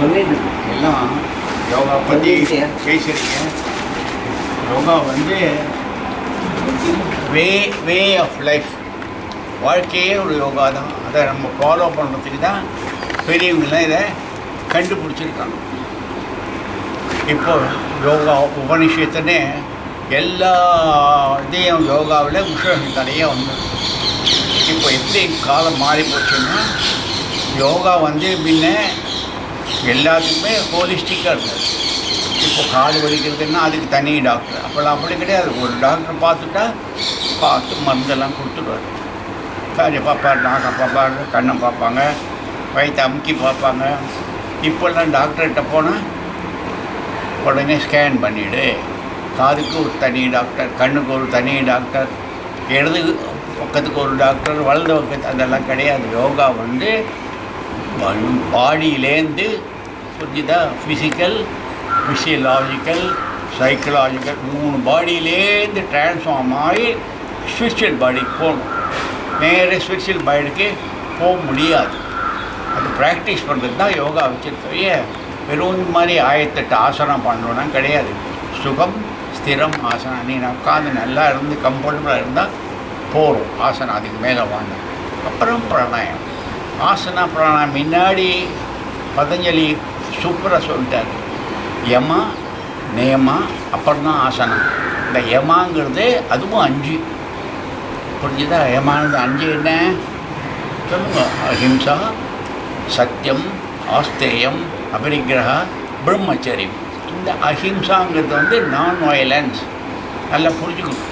சொல்லிட்டு எல்லாம் யோகா பற்றி. பேசுகிறீங்க யோகா வந்து வே வே ஆஃப் லைஃப் வாழ்க்கையே ஒரு யோகா தான். அதை நம்ம ஃபாலோ பண்ணுறதுக்கு தான் பெரியவங்களாம் இதை கண்டுபிடிச்சிருக்காங்க. இப்போ யோகா உபனிஷத்துன்னு எல்லா இதையும் யோகாவில் உஷ்ணம் தடையே வந்து. இப்போ எப்படி காலம் மாறி போச்சுன்னா யோகா வந்து முன்ன எல்லாத்துக்குமே ஹோலிஸ்டிக்காக இருந்தது இப்போ காடு வலிக்கிறதுன்னா அதுக்கு தனி டாக்டர். அப்போல்லாம் அப்படி கிடையாது. ஒரு டாக்டர் பார்த்துட்டா பார்த்து மருந்தெல்லாம் கொடுத்துடுவார். காரை பார்ப்பார் நாக்கை பார்ப்பார் கண்ணை பார்ப்பாங்க வயிற்று அமுக்கி பார்ப்பாங்க. இப்போல்லாம் டாக்டர்கிட்ட போனால் உடனே ஸ்கேன் பண்ணிவிடு காதுக்கு ஒரு தனி டாக்டர் கண்ணுக்கு ஒரு தனி டாக்டர் இடது பக்கத்துக்கு ஒரு டாக்டர் வலது பக்கத்து அதெல்லாம் கிடையாது. யோகா வந்து பாடியிலேருந்து புரிஞ்சுதா? ஃபிசிக்கல் ஃபிசியலாஜிக்கல் சைக்கலாஜிக்கல் மூணு பாடியிலேருந்து டிரான்ஸ்ஃபார்ம் ஆகி ஸ்பிரிச்சுவல் பாடிக்கு போகணும். நேர ஸ்பிரிச்சுவல் பாடிக்கு போக முடியாது. அது ப்ராக்டிஸ் பண்ணுறது தான் யோகா வச்சுருக்கோயே வெறும் இந்த மாதிரி ஆயிரத்தெட்டு ஆசனம் பண்ணணும்னா கிடையாது. சுகம் ஸ்திரம் ஆசனம். நீ உட்காந்து நல்லா இருந்து கம்ஃபர்டபுளாக இருந்தால் போகிறோம் ஆசனம் அதுக்கு மேலே வாங்க. அப்புறம் பிராணாயம். ஆசனா பிராணாயம். முன்னாடி பதஞ்சலி சூப்பராக சொல்லிட்டார். யமா நேமா அப்புறம் தான் ஆசனம் இந்த யமாங்கிறது அதுவும் அஞ்சு. புரிஞ்சுதா? யமானது அஞ்சு என்ன? சொல்லுங்க. அஹிம்சா சத்தியம் ஆஸ்தேயம் அபரிக்கிரகா பிரம்மச்சரியம். இந்த அஹிம்சாங்கிறது வந்து நான் வயலன்ஸ் நல்லா புரிஞ்சுக்கணும்.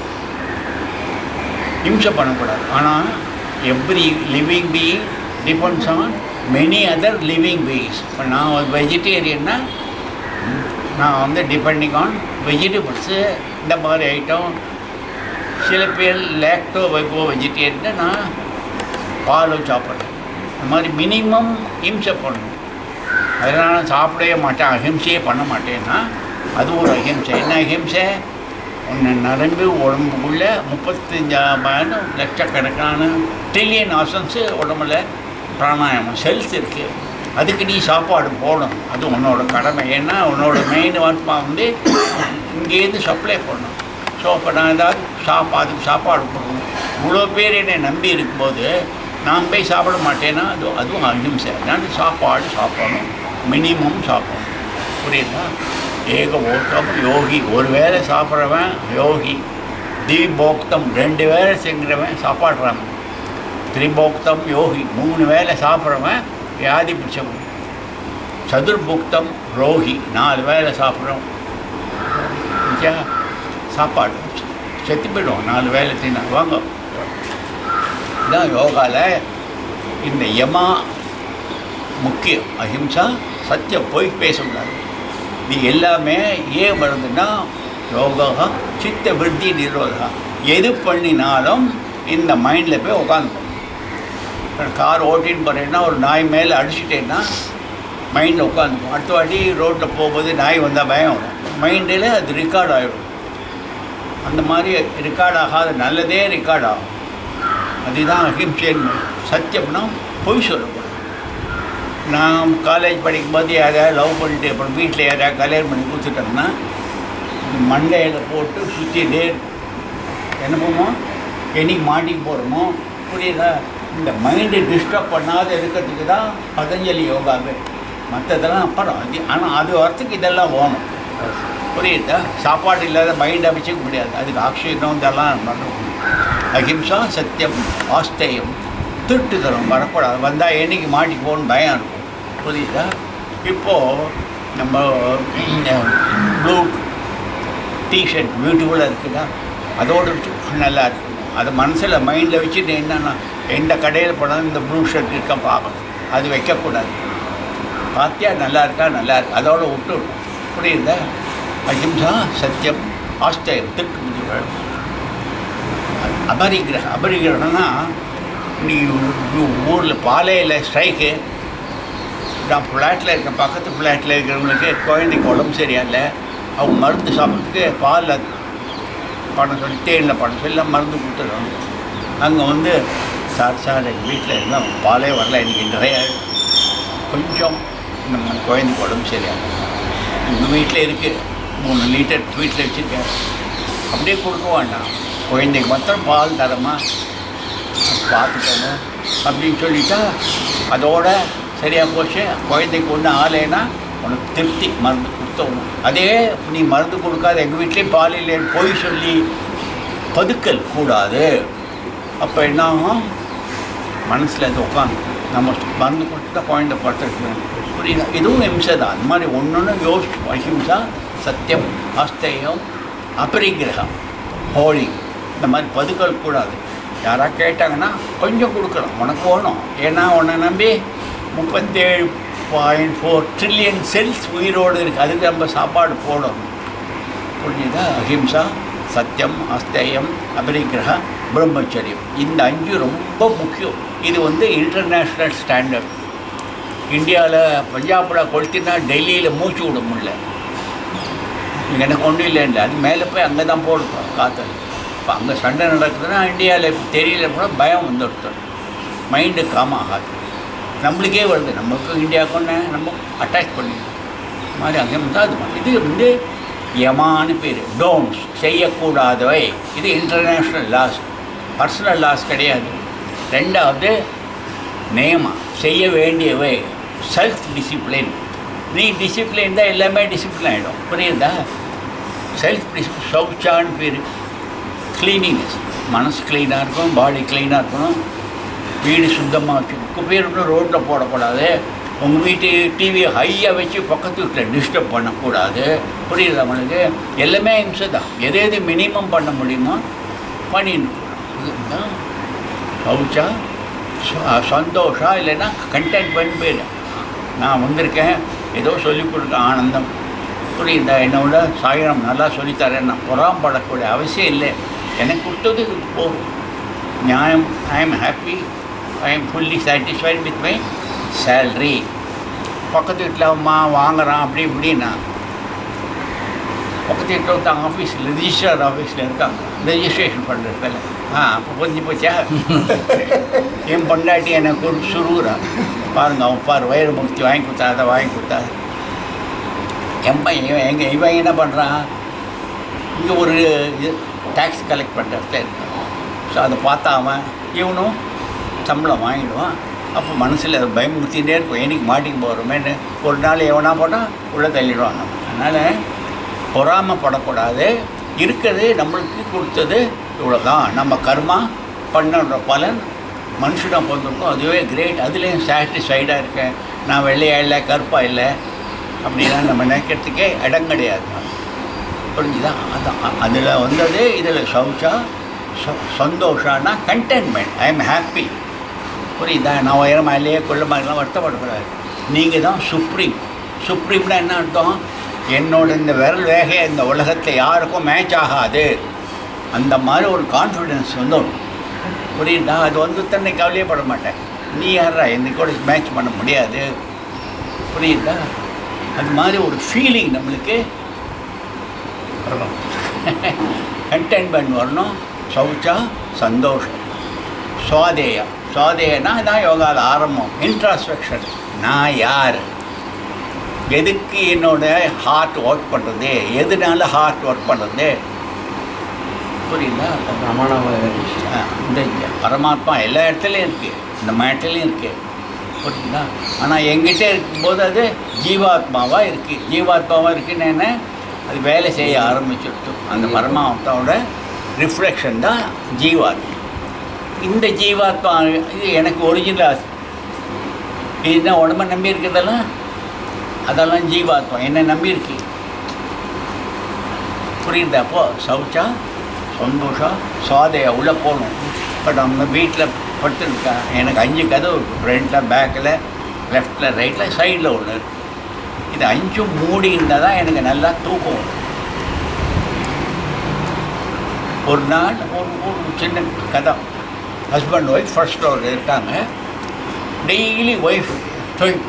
ஹிம்சை பண்ணக்கூடாது. ஆனால் every living being depends on many other living beings இப்போ நான் ஒரு வெஜிடேரியன்னா நான் வந்து டிபெண்டிங் ஆன் வெஜிடபிள்ஸு இந்த மாதிரி ஐட்டம் சில பேர் லேக்டோ வைப்போ வெஜிடேரியன் நான் பாலும் சாப்பிட்றேன். இந்த மாதிரி மினிமம் ஹிம்சை பண்ணணும். அதனால் நான் சாப்பிடவே மாட்டேன் அஹிம்சையே பண்ண மாட்டேன்னா அது ஒரு அஹிம்சை என்ன அஹிம்சை உன்னை நரம்பு உடம்புக்குள்ளே முப்பத்தஞ்சாயிரம் லட்சக்கணக்கான ட்ரில்லியன் ஆசன்ஸு உடம்புல பிராணாயாமம் செல்ஸ் இருக்குது அதுக்கு நீ சாப்பாடு போடணும். அது உன்னோட கடமை. ஏன்னா உன்னோட மெயின் ஆத்மா வந்து இங்கேருந்து சப்ளை பண்ணணும். ஸோ அப்போ நான் ஏதாவது சாப்பா அதுக்கு சாப்பாடு போடணும். இவ்வளோ பேர் என்னை நம்பி இருக்கும்போது நான் போய் சாப்பிட மாட்டேன்னா அது அதுவும் அஹிம்சை நான் சாப்பாடு சாப்பிடணும். மினிமம் சாப்பிடணும். புரியுதா? ஏக ஓட்டம் யோகி. ஒரு வேளை சாப்பிட்றவன் யோகி. திபோக்தம். ரெண்டு வேளை செஞ்சுறவன் சாப்பாடுறான். திரிபோக்தம் யோகி. மூணு வேளை சாப்பிட்றவன் வியாதி பிடிச்சவன். சதுர்புக்தம் ரோகி. நாலு வேளை சாப்பிட்றோம் சாப்பாடு செத்து போயிடுவோம் நாலு வேலை தின்னா. வாங்க. இதான் யோகாவில் இந்த யமா முக்கியம். அஹிம்சா சத்தியம். போய் பேசக்கூடாது. இது எல்லாமே ஏன் வருதுன்னா யோகா சித்த விருத்தி நிரோதா எது பண்ணினாலும் இந்த மைண்டில் போய் உட்காந்துக்கணும் கார் ஓட்டின்னு போகிறேன்னா ஒரு நாய் மேலே அடிச்சிட்டேன்னா மைண்டில் உட்காந்துக்கும். அடுத்த வாட்டி ரோட்டில் போகும்போது நாய் வந்தால் பயம் வரும். மைண்டில் அது ரெக்கார்ட் ஆகிடும் அந்த மாதிரி ரெக்கார்ட் ஆகாத நல்லதே ரெக்கார்ட் ஆகும். அதுதான் அஹிம்சைன்னு சத்தியம்னா பொய் சொல்லக்கூடாது. நான் காலேஜ் படிக்கும்போது யாரையா லவ் பண்ணிட்டு அப்புறம் வீட்டில் யாரையா கல்யாணம் பண்ணி கொடுத்துட்டோம்னா மண்டையில் போட்டு சுற்றிட்டே என்ன பண்ணுவோம் என்னைக்கு மாட்டிக்கு போகிறோமோ புரியுதா இந்த மைண்டை டிஸ்டர்ப் பண்ணாத இருக்கிறதுக்கு தான் பதஞ்சலி யோகாவே மற்றதெல்லாம் அப்புறம் அது ஆனால் அது வரத்துக்கு இதெல்லாம் வேணும் புரியுதா? சாப்பாடு இல்லாத மைண்டை அமைச்சிக்க முடியாது. அதுக்கு ஆக்சிஜனும் இதெல்லாம் பண்ணணும் அஹிம்சா சத்தியம் ஆஸ்தேயம் திருட்டு தரும் வரக்கூடாது. வந்தால் என்னைக்கு மாட்டிக்கு போகணும்னு பயம் இருக்கும். புரியுதா? இப்போது நம்ம ப்ளூ டிஷர்ட் பியூட்டிஃபுல்லாக இருக்குதா? அதோடு நல்லா இருக்கும். அதை மனசில் மைண்டில் வச்சுட்டு என்னென்னா எந்த கடையில் போனாலும் இந்த ப்ளூ ஷர்ட் இருக்க பார்க்கணும். அது வைக்கக்கூடாது. பார்த்தியா நல்லா இருக்கா? நல்லா இருக்கு. அதோட விட்டு புரியுதா? அஹிம்சா சத்தியம் ஆஸ்தேயம் திருட்டு முடிவு அபரிகிரகம் அபரிகிரகம்னா நீ ஊரில் பாலையில் ஸ்ட்ரைக்கு. நான் ஃப்ளாட்டில் இருக்க பக்கத்து ஃப்ளாட்டில் இருக்கிறவங்களுக்கு குழந்தைக்கு உடம்பு சரியில்லை. அவங்க மருந்து சாப்பிட்றதுக்கு பாலில் பண்ண சொல்லி தேனில் பண்ண சொல்லி மருந்து கொடுத்துருவாங்க அங்கே வந்து சார் சார் எங்கள் வீட்டில் இருந்தால் பாலே வரல. எனக்கு நிறைய கொஞ்சம் நம்ம குழந்தைக்கு உடம்பு சரியாக உங்கள் வீட்டில் இருக்குது மூணு லிட்டர் வீட்டில் வச்சுருக்கேன். அப்படியே கொடுக்க வேண்டாம். குழந்தைக்கு மாத்திரம் பால் தரமா? பார்த்துக்கோங்க. அப்படின்னு சொல்லிட்டா அதோட சரியாக போச்சு. குழந்தைக்கு ஒன்றும் ஆலைன்னா உனக்கு திருப்தி மருந்து கொடுத்தோணும் அதே நீ மருந்து கொடுக்காத எங்கள் வீட்லேயும் பால் இல்லைன்னு போய் சொல்லி பதுக்கல் கூடாது. அப்போ என்ன ஆகும்? மனசில் அது உட்காந்து நம்ம மருந்து கொடுத்து குழந்தை படுத்துருக்கணும் புரியுது இதுவும் ஹிம்சை தான். அந்த மாதிரி ஒன்று ஒன்று யோசிச்சு அஹிம்சா சத்தியம் அஸ்தேயம் அபரிகிரகம் ஹோலி. இந்த மாதிரி பதுக்கல் கூடாது. யாராக கேட்டாங்கன்னா கொஞ்சம் கொடுக்கலாம். உனக்கு வேணும். ஏன்னா உன்னை நம்பி முப்பத்தேழு பாயிண்ட் ஃபோர் ட்ரில்லியன் செல்ஸ் உயிரோடு இருக்குது அதுக்கு நம்ம சாப்பாடு போடணும். புரிஞ்சுதா? அஹிம்சா சத்தியம் அஸ்தேயம் அபரிகிரக பிரம்மச்சரியம். இந்த அஞ்சு ரொம்ப முக்கியம். இது வந்து இன்டர்நேஷ்னல் ஸ்டாண்டர்ட் இந்தியாவில் பஞ்சாபில் கொளுத்தினா டெல்லியில் மூச்சு விட முடியல. எனக்கு ஒன்றும் இல்லைன்னு அது மேலே போய் அங்கே தான் போடுவோம் காற்று இப்போ அங்கே சண்டை நடக்குதுன்னா இந்தியாவில் தெரியல கூட பயம் வந்துடுது. மைண்டு காம் ஆகாது. நம்மளுக்கே வருது. நமக்கு இந்தியாவுக்கு நம்ம அட்டாச் பண்ணி மாதிரி அங்கே தான் அது இது வந்து யமானு பேர். டோன்ஸ் செய்யக்கூடாதவை. இது இன்டர்நேஷ்னல் லாஸ் பர்சனல் லாஸ் கிடையாது. ரெண்டாவது நியமம் செய்ய வேண்டியவை செல்ஃப் டிசிப்ளின் நீ டிசிப்ளின் தான் எல்லாமே டிசிப்ளின் ஆகிடும் புரியுதா? செல்ஃப் டிசிப்ளின் சௌச்சான்னு பேர். க்ளீனிங்னஸ் மனசு க்ளீனாக இருக்கும் பாடி க்ளீனாக இருக்கணும். வீடு சுத்தமாக வச்சு குப்பையை ரோட்டில் போடக்கூடாது. உங்கள் வீட்டு டிவியை ஹையாக வச்சு பக்கத்து வீட்டில் டிஸ்டர்ப் பண்ணக்கூடாது. புரியுது அவங்களுக்கு எல்லாமே இம்சை தான். எது எது மினிமம் பண்ண முடியுமோ பண்ணிடணும். இதுதான் சௌச்சா ச- சந்தோஷா இல்லைன்னா கண்டென்ட்மெண்ட் பேர் நான் வந்திருக்கேன் ஏதோ சொல்லி கொடுக்க ஆனந்தம் புரியுதா என்னோட சாயனம் நல்லா சொல்லித்தரேன் நான் புறாம்படக்கூடிய அவசியம் இல்லை எனக்கு கொடுத்தது போகும் நியாயம் I am happy I am fully satisfied with my salary பக்கத்து வீட்டில் அம்மா வாங்குறான் அப்படி இப்படின்னா பக்கத்து வீட்டில் ஒருத்தன் ஆஃபீஸில் ரிஜிஸ்டர் ஆஃபீஸில் இருக்காங்க ரெஜிஸ்ட்ரேஷன் பண்ணுறதுல ஆ அப்போ புரிஞ்சு போச்சா? என் பொண்டாட்டி எனக்கு ஒரு சுருகுறா. பாருங்க அவன் பாரு வயிறு முக்தி வாங்கி கொடுத்தா அதை வாங்கி கொடுத்தா. எம்மன் இவன் எங்க இவன் என்ன பண்ணுறான் இங்கே ஒரு டேக்ஸ் கலெக்ட் பண்ணுற இடத்துல இருக்கான். ஸோ அதை பார்த்தா அவன் இவனும் சம்பளம் வாங்கிடுவான். அப்போ மனசில் அது பயமுறுத்திகிட்டே இருக்கும் என்னைக்கு மாட்டிக்கு போகிறோமேன்னு ஒரு நாள் எவனா போட்டால் உள்ளே தள்ளிடுவாங்க அதனால் பொறாமப்படக்கூடாது. இருக்கிறது நம்மளுக்கு கொடுத்தது இவ்வளோ தான் நம்ம கர்மா பண்ணுற பலன் மனுஷனாக பிறந்திருக்கோம் அதுவே கிரேட் அதுலேயும் சாட்டிஸ்ஃபைடாக இருக்கேன். நான் வெள்ளையாக இல்லை கருப்பாக இல்லை அப்படிலாம் நம்ம நினைக்கிறதுக்கே இடம் கிடையாது. புரிஞ்சுதா? அதான். அதில் வந்தது இதில் சௌச்சா ச- சந்தோஷம்னா கண்டென்மெண்ட் ஐ எம் ஹாப்பி புரியுதா? நான் உயரமா இல்லையே கொள்ளமாகலாம் வருத்தப்படக்கூடாது நீங்கள் தான் சுப்ரீம் சுப்ரீம்னா என்ன அர்த்தம்? என்னோட இந்த விரல் வேக இந்த உலகத்தில் யாருக்கும் மேட்ச் ஆகாது. அந்த மாதிரி ஒரு கான்ஃபிடென்ஸ் வந்துடும் புரியுதா? அது வந்து தன்னை கவலையப்பட மாட்டேன். நீ யாரா என்னை கூட மேட்ச் பண்ண முடியாது. புரியுதா? அது மாதிரி ஒரு ஃபீலிங் நம்மளுக்கு வரணும். கண்டென்ட்மெண்ட் வரணும். சௌச்சா சந்தோஷம். சுவாதேயம் சுவாதேயனா தான் யோகாவில் ஆரம்பம். இன்ட்ராஸ்பெக்ஷன் நான் யார்? எதுக்கு என்னோட ஹார்ட் ஒர்க் பண்ணுறது எதுனால ஹார்ட் ஒர்க் பண்ணுறது புரியுதா? ரமணாவை இந்த பரமாத்மா எல்லா இடத்துலையும் இருக்குது இந்த மேட்டிலையும் இருக்குது புரியுதா? ஆனால் எங்கிட்ட இருக்கும்போது அது ஜீவாத்மாவாக இருக்குது ஜீவாத்மாவாக இருக்குன்னு என்ன? அது வேலை செய்ய ஆரம்பிச்சிருச்சு. அந்த பரமாத்மாவோட ரிஃப்ளெக்ஷன் தான் ஜீவாத்மா. இந்த ஜீவாத்மா இது எனக்கு ஒரிஜினல் இதுதான் உடம்ப நம்பி இருக்கிறதெல்லாம்? அதெல்லாம் ஜீவாத்மா. என்ன நம்பி இருக்கு. புரியுதா? அப்போ சௌச்சா சந்தோஷம் சாதையாக உள்ளே போகணும். பட் அவங்க வீட்டில் படுத்துருக்கேன் எனக்கு அஞ்சு கதவு ஃப்ரண்ட்டில் பேக்கில் லெஃப்டில் ரைட்டில் சைடில் ஒன்று இது அஞ்சும் மூடி இருந்தால் தான் எனக்கு நல்லா தூக்கம் ஒரு நாள் ஒரு ஒரு சின்ன கதை. ஹஸ்பண்ட் ஒய்ஃப் ஃபர்ஸ்ட் ஃப்ளோரில் இருக்காங்க. டெய்லி ஒய்ஃப்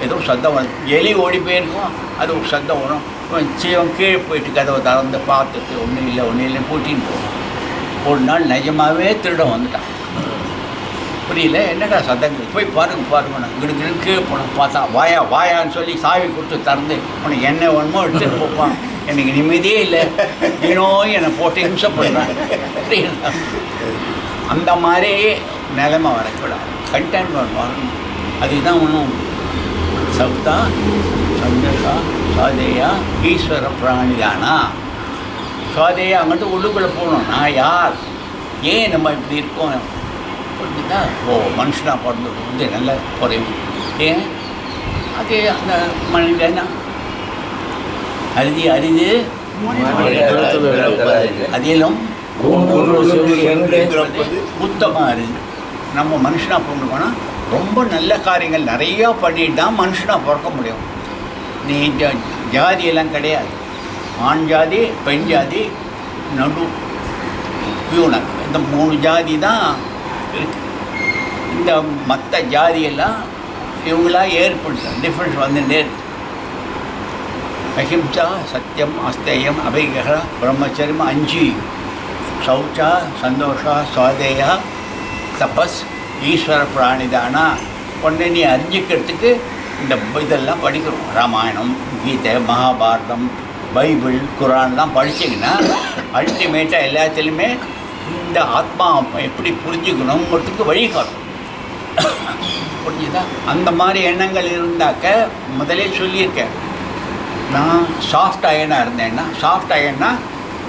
ஏதோ சத்தம் வரும். எலி ஓடி போயிருக்கும். அது ஒரு சத்தம் வரும். இவன் சீவன் கீழே போயிட்டு கதவை திறந்து பார்த்துட்டு ஒன்றும் இல்லை ஒன்றும் இல்லை பூட்டின்னு போகும். ஒரு நாள் நிஜமாகவே திருடம் வந்துட்டான். புரியல? என்னடா சத்தங்கள்? போய் பாருங்க பாருங்க. நான் இங்கிட்டு உனக்கு பார்த்தா வாயா வாயான்னு சொல்லி சாவி கொடுத்து திறந்து உனக்கு என்ன வேணுமோ எடுத்து போப்பான். எனக்கு நிம்மதியே இல்லை. நீனோ என்னை போட்டு இம்சை பண்ணுறான் அந்த மாதிரி நிலைமை வரக்கூடாது கண்டென்ட் வரணும் அதுதான் ஒன்றும் சப்தா சந்தோஷா சாதேயா ஈஸ்வர பிராணிதானா? சுவாதேயா அங்கிட்டு உள்ளுக்குள்ளே போகணும். நான் யார்? ஏன் நம்ம இப்படி இருக்கோம்? புரிஞ்சுதா? ஓ மனுஷனாக பிறந்தது வந்து நல்ல குறைவு. ஏன்? அது அந்த மனிதன் அரிதி அரிது. அதிலும் உத்தமாக அரிது. நம்ம மனுஷனாக பிறந்துக்கோனா ரொம்ப நல்ல காரியங்கள் நிறையா பண்ணிட்டு தான் மனுஷனாக பிறக்க முடியும். நீ ஜா- ஜாதியெல்லாம் கிடையாது. ஆண் ஜாதி பெண் ஜாதி நடு பியூனக். இந்த மூணு ஜாதி தான் இருக்கு. இந்த மற்ற ஜாதியெல்லாம் இவங்களாக ஏற்படுத்த டிஃப்ரென்ஸ் வந்துட்டே இருக்கு. அஹிம்சா சத்தியம் அஸ்தேயம் அபைகர பிரம்மச்சரியம் அஞ்சு. சௌச்சா சந்தோஷா சுவாதேயா தபஸ் ஈஸ்வர பிராணிதானா? ஒன்று நீ அறிஞ்சிக்கிறதுக்கு இந்த இதெல்லாம் படிக்கிறோம். ராமாயணம் கீதை மகாபாரதம் பைபிள் குரான்லாம் படிச்சிங்கன்னா அல்டிமேட்டாக எல்லாத்துலேயுமே இந்த ஆத்மா எப்படி புரிஞ்சுக்கணுங்கிறதுக்கு வழிகாட்டும். புரிஞ்சுதா? அந்த மாதிரி எண்ணங்கள் இருந்தாக்க முதலே சொல்லியிருக்கேன். நான் சாஃப்ட் அயனாக இருந்தேன்னா சாஃப்ட் அயன்னா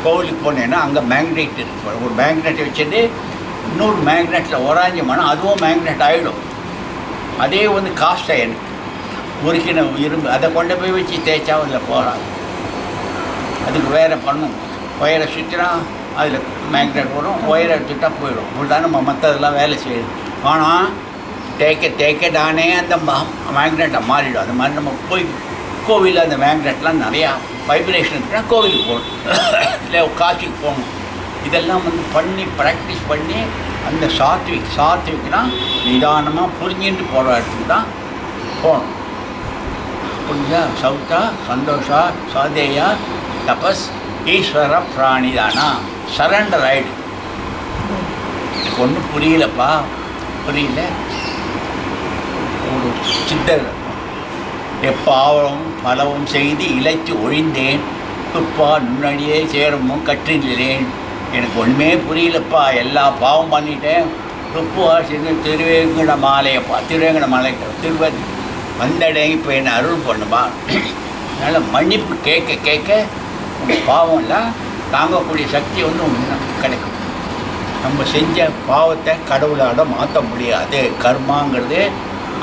கோவிலுக்கு போனேன்னா அங்கே மேக்னெட் இருக்கு. ஒரு மேக்னெட்டை வச்சுட்டு இன்னொரு மேக்னெட்டில் ஒராஞ்சோம்னா அதுவும் மேக்னெட் ஆகிடும் அதே வந்து காஸ்ட் அயன் உருக்கின இரும்பு. அதை கொண்டு போய் வச்சு தேய்ச்சா அதில் போகிறாங்க அதுக்கு வேறு பண்ணும் ஒயரை சுற்றினா அதில் மேக்னெட் வரும். ஒயரை எடுத்துட்டா போயிடும். இப்படி தான் நம்ம மற்றதெல்லாம் வேலை செய்யுது. ஆனால் தேய்க்க தேய்க்க தானே அந்த மேக்னெட்டை மாறிடும். அந்த மாதிரி நம்ம போய் கோவிலில் அந்த மேக்னெட்லாம் நிறையா வைப்ரேஷன் இருக்குன்னா கோவிலுக்கு போகணும். இல்லை காட்சிக்கு போகணும். இதெல்லாம் வந்து பண்ணி ப்ராக்டிஸ் பண்ணி அந்த சாத்விக் சாத்விக்னா நிதானமாக புரிஞ்சுட்டு போகிற இடத்துக்கு தான் போகணும். புரிஞ்சா சவுத்தா சந்தோஷா சாதேயா தபஸ் ஈஸ்வர பிராணிதானா? சரண்டர் ஆயிடு. எனக்கு ஒன்றும் புரியலப்பா. புரியல? ஒரு சித்தர் எப்பாவம் பலவும் செய்து இழைத்து ஒழிந்தேன். துப்பா நுண்ணடியே சேரமும் கற்றிலேன் எனக்கு ஒன்றுமே புரியலப்பா. எல்லா பாவம் பண்ணிட்டேன். துப்புவா சென்று திருவேங்கட மாலையப்பா. திருவேங்கட மாலை திருவதி வந்தடை இப்போ என்னை அருள் பண்ணுமா? அதனால் மன்னிப்பு கேட்க கேட்க பாவம்லாம் தாங்கக்கூடிய சக்தி வந்து கிடைக்கும். நம்ம செஞ்ச பாவத்தை கடவுளால் மாற்ற முடியாது. கர்மாங்கிறது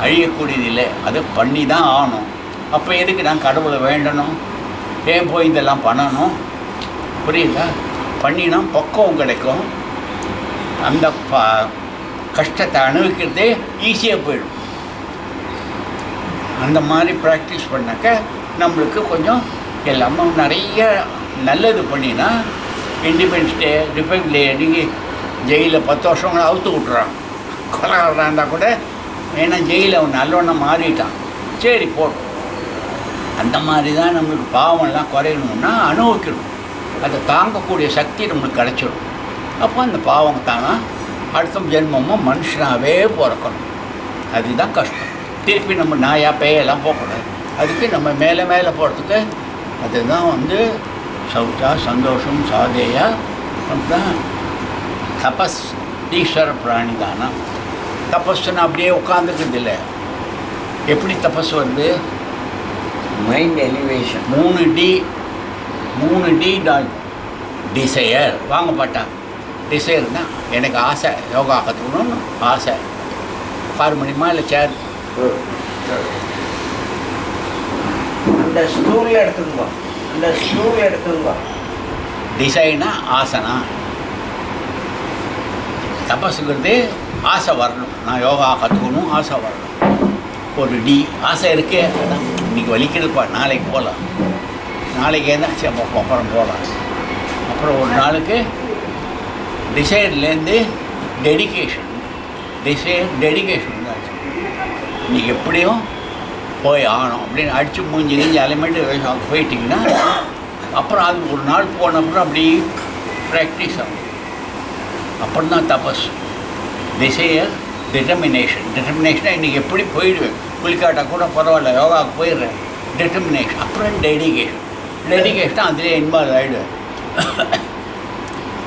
அழியக்கூடியது இல்லை. அது பண்ணி தான் ஆகணும். அப்போ எதுக்கு நான் கடவுளை வேண்டணும்? ஏன் போய் இதெல்லாம் பண்ணணும்? புரியுதா? பண்ணினா பக்குவம் கிடைக்கும். அந்த ப கஷ்டத்தை அனுபவிக்கிறதே ஈஸியாக போயிடும். அந்த மாதிரி ப்ராக்டிஸ் பண்ணாக்க நம்மளுக்கு கொஞ்சம் எல்லாமே நிறைய நல்லது பண்ணினா இண்டிபெண்டன்ஸ் டே ரிப்பப்ளிக் டே அன்றைக்கி ஜெயிலில் பத்து வருஷம் அவுத்து விட்றான் கொலகாரனாக இருந்தால் கூட ஏன்னா ஜெயிலில் அவன் நல்லவண்ண மாறிட்டான். சரி போட்டோம் அந்த மாதிரி தான் நம்மளுக்கு பாவம்லாம் குறையணும்னா அனுபவிக்கணும். அதை தாங்கக்கூடிய சக்தி நம்மளுக்கு கிடச்சிடும் அப்போ அந்த பாவம் தானா? அடுத்த ஜென்மமும் மனுஷனாகவே பிறக்கணும். அதுதான் கஷ்டம். திருப்பி நம்ம நாயா பேயெல்லாம் போகக்கூடாது. அதுக்கு நம்ம மேலே மேலே போகிறதுக்கு அதுதான் வந்து சௌச்சா சந்தோஷம் சாதேயா அப்படிதான். தபஸ் ஈஸ்வர பிராணி தானா தபஸ்ன்னு அப்படியே உட்காந்துக்கிறது இல்லை எப்படி தபஸ் வருது? மைண்ட் எலிவேஷன் மூணு டி மூணு டி டாட் டிசையர் வாங்க பாட்டா. டிசையர்னா எனக்கு ஆசை. யோகா கற்றுக்கணும்னு ஆசை. ஆறு மணிமா இல்லை சேர் அந்த ஸ்டூல்ல எடுத்துங்க அந்த ஸ்டூல் எடுத்துங்க டிசைனா ஆசனா. தபஸுங்கிறது ஆசை வரணும். நான் யோகா கற்றுக்கணும் ஆசை வரணும். ஒரு டி ஆசை இருக்கே. அதான் இன்னைக்கு வலிக்கிறதுப்பா நாளைக்கு போகலாம் நாளைக்கு என்ன? சரி அப்போ அப்புறம் போகலாம் அப்புறம் ஒரு நாளுக்கு டிசைன்லேருந்து டெடிகேஷன் டிசைன் டெடிகேஷன் தான். இன்னைக்கு எப்படியும் போய் ஆகணும் அப்படின்னு அடித்து மூஞ்சி கிஞ்சி அலைமேட்டு போயிட்டீங்கன்னா அப்புறம் அது ஒரு நாள் போன அப்புறம் அப்படி ப்ராக்டிஸ் ஆகும். அப்புறம் தான் தபஸ் டிசையர் டிட்டர்மினேஷன் டிட்டர்மினேஷனாக இன்றைக்கி எப்படி போயிடுவேன்? குளிக்காட்டா கூட பரவாயில்ல யோகாவுக்கு போயிடுறேன். டிட்டர்மினேஷன் அப்புறம் டெடிகேஷன் டெடிகேஷன் அதிலே இன்வால்வ் ஆகிடுவேன்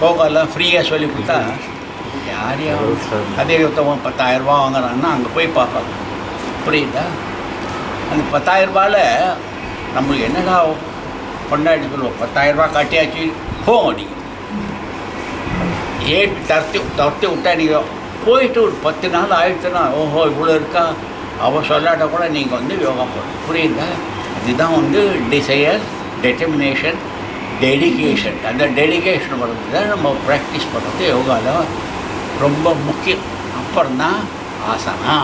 யோகாலாம் ஃப்ரீயாக சொல்லி கொடுத்தா யார் யார்? அதே ஒருத்தவன் பத்தாயிரரூபா வாங்குறான்னா அங்கே போய் பார்ப்பாங்க. புரியுதா? அந்த பத்தாயிரரூபாவில் நம்மளுக்கு என்னடா கொண்டாடி சொல்லுவோம் பத்தாயிரரூபா காட்டியாச்சு போகும் அடிக்கும் ஏன் தரத்தி தரத்தி விட்டா நீங்கள் போயிட்டு ஒரு பத்து நாள் ஆயிடுச்சுன்னா ஓஹோ இவ்வளோ இருக்கா? அவள் சொல்லாட்ட கூட நீங்கள் வந்து யோகா போடணும். புரியுதா? இதுதான் வந்து டிசையர் டெட்டர்மினேஷன் டெடிகேஷன் அந்த டெடிகேஷன் வர்றது தான் நம்ம ப்ராக்டிஸ் பண்ணுறது யோகாவில் ரொம்ப முக்கியம். அப்புறம் தான் ஆசனா.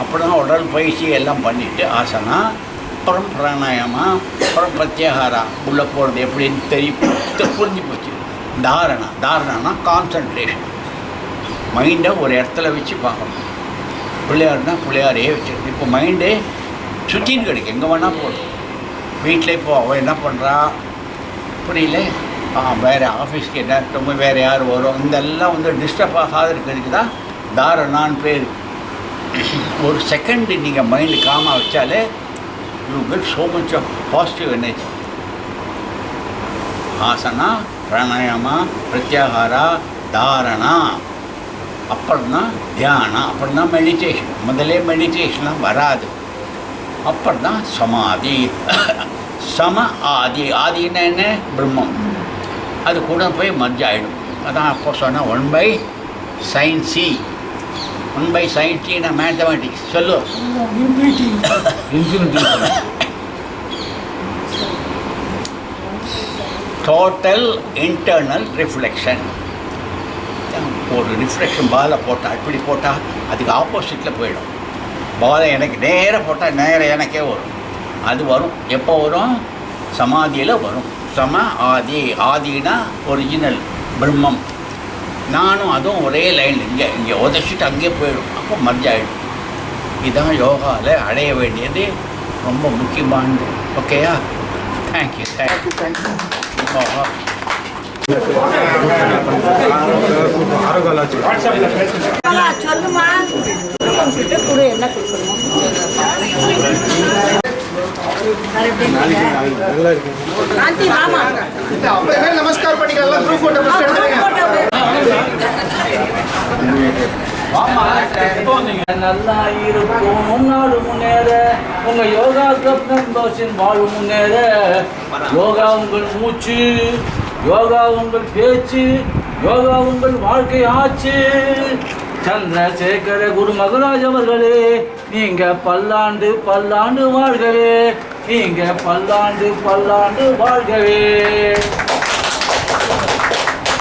அப்படின்னா தான் உடல் பயிற்சி எல்லாம் பண்ணிவிட்டு ஆசனா அப்புறம் பிராணாயாமா அப்புறம் பிரத்யாகாரா உள்ளே போகிறது எப்படின்னு தெரியும். தெ- புரிஞ்சு போச்சு. தாரணா தாரணானா கான்சன்ட்ரேஷன் மைண்டை ஒரு இடத்துல வச்சு பார்க்கணும். பிள்ளையார்னா பிள்ளையாரே வச்சு இப்போ மைண்டே சுற்றின்னு கிடைக்கும். எங்கே வேணால் போடும் வீட்டில் இப்போ அவன் என்ன பண்ணுறா புரியல? ஆ வேறு ஆஃபீஸ்க்கு என்ன ரொம்ப வேறு யார் வரும்? இதெல்லாம் வந்து டிஸ்டர்ப் ஆகாத இருக்கிறதுக்கு தான் தாரணான்னு பேர். ஒரு செகண்ட் நீங்கள் மைண்டு காமாக வச்சாலே you get so much of positive energy asana pranayama pratyahara dharana. அப்புறம் தான் தியானம் அப்புறம் தான் மெடிடேஷன் முதலே மெடிடேஷன்லாம் வராது. அப்புறம் தான் சமாதி. சம ஆதி. ஆதினா என்ன பிரம்மம். அது கூட போய் மஜ்ஜாயிடும் ஆகிடும் அதான் அப்போ சொன்னால் one by sine C one by சயின்சின்னா mathematics சொல்லு. டோட்டல் இன்டர்னல் ரிஃப்ளெக்ஷன் ஒரு ரிஃப்ளெக்ஷன் பாலை போட்டால் இப்படி போட்டால் அதுக்கு ஆப்போசிட்டில் போயிடும். பாலை எனக்கு நேராக போட்டால் நேராக எனக்கே வரும். அது வரும். எப்போ வரும்? சமாதியில் வரும். சம ஆதி ஆதினா ஒரிஜினல் பிரம்மம். நானும் அதுவும் ஒரே லைனில் இங்கே இங்கே உதச்சிட்டு அங்கேயே போயிடும். அப்போ மர்ஜ் ஆகிடும் இதுதான் யோகாவில் அடைய வேண்டியது. ரொம்ப முக்கியமானது. ஓகேயா தேங்க்யூ தேங்க்யூ தேங்க்யூ சொல்லுமா? என்ன கொடுக்கணும்? காந்தி வாமா நமஸ்கார் பண்ணிக்கலாம். நல்லா இருக்கும் முன்னாடு முன்னேற. உங்க யோகா சப்னம் தோஷின் வாழ்வு முன்னேற. யோகா உங்கள் மூச்சு யோகா உங்கள் பேச்சு யோகா உங்கள் வாழ்க்கை ஆச்சு. சந்திரசேகர குரு மகராஜ் அவர்களே நீங்க பல்லாண்டு பல்லாண்டு வாழ்கவே நீங்க பல்லாண்டு பல்லாண்டு வாழ்கவே